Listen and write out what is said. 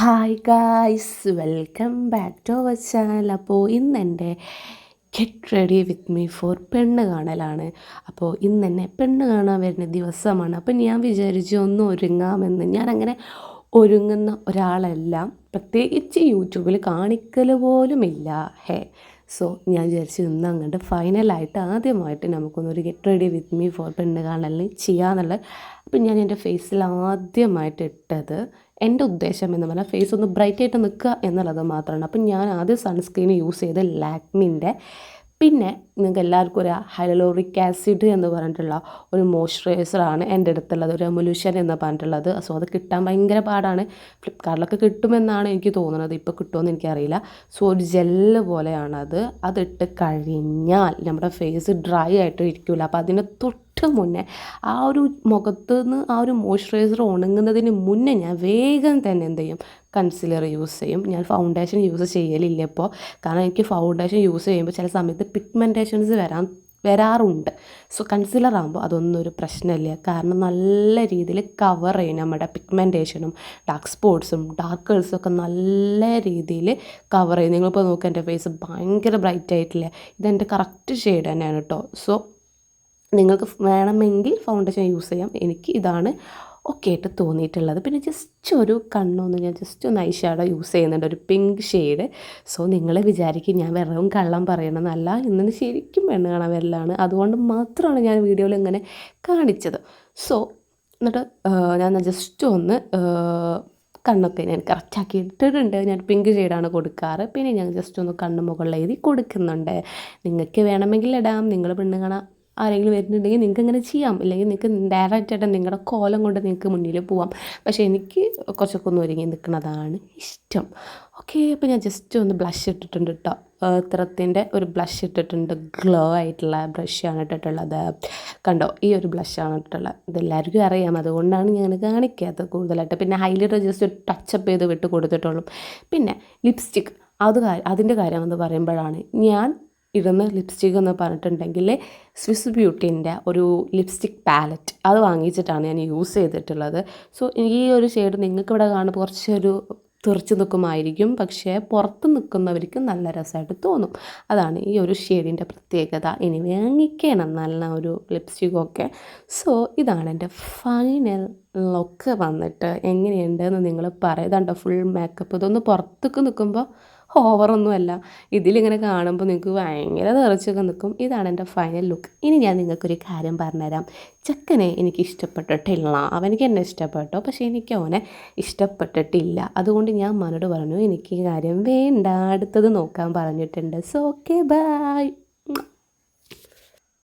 Hi guys welcome back to our channel അപ്പോൾ ഇന്ന് എന്റെ get ready with me for പെണ്ണ് കാണലാണ്. അപ്പോൾ ഇന്ന് തന്നെ പെണ്ണ് കാണാൻ വരുന്ന ദിവസമാണ്. അപ്പം ഞാൻ വിചാരിച്ചു ഒന്ന് ഒരുങ്ങാമെന്ന്. ഞാനങ്ങനെ ഒരുങ്ങുന്ന ഒരാളല്ല. പ്രത്യേകിച്ച് യൂട്യൂബിൽ കാണിക്കൽ പോലുമില്ല. ഹേ. സോ ഞാൻ വിചാരിച്ചു ഇന്ന് അങ്ങോട്ട് ഫൈനലായിട്ട് ആദ്യമായിട്ട് നമുക്കൊന്നൊരു get ready with me for പെണ്ണ് കാണലിന് ചെയ്യാന്നുള്ളത്. അപ്പം ഞാൻ എന്റെ ഫേസിൽ ആദ്യമായിട്ട് ഇട്ടത് എന്റെ ഉദ്ദേശം എന്ന് പറഞ്ഞാൽ ഫേസ് ഒന്ന് ബ്രൈറ്റ് ആയിട്ട് നിൽക്കുക എന്നുള്ളത് മാത്രമാണ്. അപ്പം ഞാൻ ആദ്യം സൺസ്ക്രീൻ യൂസ് ചെയ്ത് ലാക്മിന്റെ പിന്നെ നിങ്ങൾക്ക് എല്ലാവർക്കും ഒരു ഹൈലോറിക് ആസിഡ് എന്ന് പറഞ്ഞിട്ടുള്ള ഒരു മോയ്സ്ചറൈസറാണ് എന്റെ അടുത്തുള്ളത് ഒരു എമുലൂഷൻ എന്ന് പറഞ്ഞിട്ടുള്ളത്. സോ അത് കിട്ടാൻ ഭയങ്കര പാടാണ്. ഫ്ലിപ്കാർട്ടിലൊക്കെ കിട്ടുമെന്നാണ് എനിക്ക് തോന്നുന്നത്. ഇപ്പോൾ കിട്ടുമെന്ന് എനിക്കറിയില്ല. സോ ഒരു ജെല്ല് പോലെയാണത്. അതിട്ട് കഴിഞ്ഞാൽ നമ്മുടെ ഫേസ് ഡ്രൈ ആയിട്ട് ഇരിക്കില്ല അപ്പോൾ അതിന് തൊട്ട് മുന്നേ ആ ഒരു മുഖത്ത് നിന്ന് ആ ഒരു മോയ്സ്ചറൈസർ ഉണങ്ങുന്നതിന് മുന്നേ ഞാൻ വേഗം തന്നെ എന്ത് ചെയ്യും? കൺസീലർ യൂസ് ചെയ്യും. ഞാൻ ഫൗണ്ടേഷൻ യൂസ് ചെയ്യലില്ല ഇപ്പോൾ കാരണം എനിക്ക് ഫൗണ്ടേഷൻ യൂസ് ചെയ്യുമ്പോൾ ചില സമയത്ത് പിഗ്മെന്റേഷൻസ് വരാൻ വരാറുണ്ട്. സോ കൺസീലർ ആകുമ്പോൾ അതൊന്നും ഒരു പ്രശ്നമില്ല. കാരണം നല്ല രീതിയിൽ കവർ ചെയ്യും നമ്മുടെ പിഗ്മെന്റേഷനും ഡാർക്ക് സ്പോട്ട്സും ഡാർക്ക് ഡാർക്കേഴ്സും ഒക്കെ നല്ല രീതിയിൽ കവർ ചെയ്യും. നിങ്ങളിപ്പോൾ നോക്കുക എന്റെ ഫേസ് ഭയങ്കര ബ്രൈറ്റ് ആയിട്ടില്ല ഇതെന്റെ കറക്റ്റ് ഷെയ്ഡ് തന്നെയാണ് കേട്ടോ. സോ നിങ്ങൾക്ക് വേണമെങ്കിൽ ഫൗണ്ടേഷൻ യൂസ് ചെയ്യാം. എനിക്ക് ഇതാണ് ഒക്കെ ആയിട്ട് തോന്നിയിട്ടുള്ളത്. പിന്നെ ജസ്റ്റ് ഒരു കണ്ണൊന്ന് ഞാൻ ജസ്റ്റ് ഒന്ന് ഐഷാഡോ ഷാഡോ യൂസ് ചെയ്യുന്നുണ്ട്. ഒരു പിങ്ക് ഷെയ്ഡ് സോ നിങ്ങൾ വിചാരിക്കും ഞാൻ വെറും കള്ളം പറയണമെന്നല്ല ഇന്ന് ശരിക്കും പെണ്ണ് കാണാൻ വരലാണ്. അതുകൊണ്ട് മാത്രമാണ് ഞാൻ വീഡിയോയിൽ ഇങ്ങനെ കാണിച്ചത്. സോ എന്നിട്ട് ഞാൻ ജസ്റ്റ് ഒന്ന് കണ്ണൊക്കെ ഞാൻ കറക്റ്റാക്കി ഇട്ടിട്ടുണ്ട്. ഞാൻ പിങ്ക് ഷെയ്ഡാണ് കൊടുക്കാറ്. പിന്നെ ഞാൻ ജസ്റ്റ് ഒന്ന് കണ്ണ് മുകളിൽ എഴുതി കൊടുക്കുന്നുണ്ട്. നിങ്ങൾക്ക് വേണമെങ്കിൽ ഇടാം. നിങ്ങൾ പെണ്ണ് കാണാൻ ആരെങ്കിലും വരുന്നുണ്ടെങ്കിൽ നിങ്ങൾക്ക് അങ്ങനെ ചെയ്യാം. ഇല്ലെങ്കിൽ നിങ്ങൾക്ക് ഡയറക്റ്റ് ആയിട്ട് നിങ്ങളുടെ കോലം കൊണ്ട് നിങ്ങൾക്ക് മുന്നിൽ പോവാം. പക്ഷേ എനിക്ക് കുറച്ചൊക്കെ ഒന്ന് ഒരുങ്ങി നിൽക്കുന്നതാണ് ഇഷ്ടം. ഓക്കെ അപ്പോൾ ഞാൻ ജസ്റ്റ് ഒന്ന് ബ്ലഷ് ഇട്ടിട്ടുണ്ട് കേട്ടോ ഇത്രത്തിന്റെ ഒരു ബ്ലഷ് ഇട്ടിട്ടുണ്ട്. ഗ്ലോ ആയിട്ടുള്ള ബ്രഷാണ് ഇട്ടിട്ടുള്ളത്. കണ്ടോ? ഈ ഒരു ബ്ലഷാണ് ഇട്ടിട്ടുള്ളത്. ഇതെല്ലാവർക്കും അറിയാം. അതുകൊണ്ടാണ് ഞാൻ കാണിക്കാത്തത് കൂടുതലായിട്ട്. പിന്നെ ഹൈലൈറ്റർ ജസ്റ്റ് ഒരു ടച്ചപ്പ് ചെയ്ത് വിട്ട് കൊടുത്തിട്ടുള്ളൂ. പിന്നെ ലിപ്സ്റ്റിക് അത് അതിന്റെ കാര്യം എന്ന് പറയുമ്പോഴാണ് ഞാൻ ഇടുന്ന ലിപ്സ്റ്റിക് എന്ന് പറഞ്ഞിട്ടുണ്ടെങ്കിൽ സ്വിസ് ബ്യൂട്ടീന്റെ ഒരു ലിപ്സ്റ്റിക് പാലറ്റ് അത് വാങ്ങിച്ചിട്ടാണ് ഞാൻ യൂസ് ചെയ്തിട്ടുള്ളത്. സോ ഈ ഒരു ഷെയ്ഡ് നിങ്ങൾക്ക് ഇവിടെ കാണുമ്പോൾ കുറച്ചൊരു തെറിച്ച് നിൽക്കുമായിരിക്കും. പക്ഷേ പുറത്ത് നിൽക്കുന്നവർക്ക് നല്ല രസമായിട്ട് തോന്നും. അതാണ് ഈ ഒരു ഷെയ്ഡിന്റെ പ്രത്യേകത. ഇനി വാങ്ങിക്കണം നല്ല ഒരു ലിപ്സ്റ്റിക്കൊക്കെ സോ ഇതാണ് എന്റെ ഫൈനൽ ലുക്ക് വന്നിട്ട് എങ്ങനെയുണ്ടെന്ന് നിങ്ങൾ പറയുന്നുണ്ടോ ഫുൾ മേക്കപ്പ് ഇതൊന്ന് പുറത്തേക്ക് നിൽക്കുമ്പോൾ ഓവറൊന്നുമല്ല. ഇതിലിങ്ങനെ കാണുമ്പോൾ നിങ്ങൾക്ക് ഭയങ്കര നിറച്ചൊക്കെ നിൽക്കും ഇതാണ് എന്റെ ഫൈനൽ ലുക്ക് ഇനി ഞാൻ നിങ്ങൾക്കൊരു കാര്യം പറഞ്ഞുതരാം. ചെക്കനെ എനിക്ക് ഇഷ്ടപ്പെട്ടിട്ടില്ല. അവനിക്ക് എന്നെ ഇഷ്ടപ്പെട്ടോ. പക്ഷേ എനിക്ക് അവനെ ഇഷ്ടപ്പെട്ടിട്ടില്ല. അതുകൊണ്ട് ഞാൻ മനോട് പറഞ്ഞു എനിക്ക് ഈ കാര്യം വേണ്ട. അടുത്തത് നോക്കാൻ പറഞ്ഞിട്ടുണ്ട്. So okay bye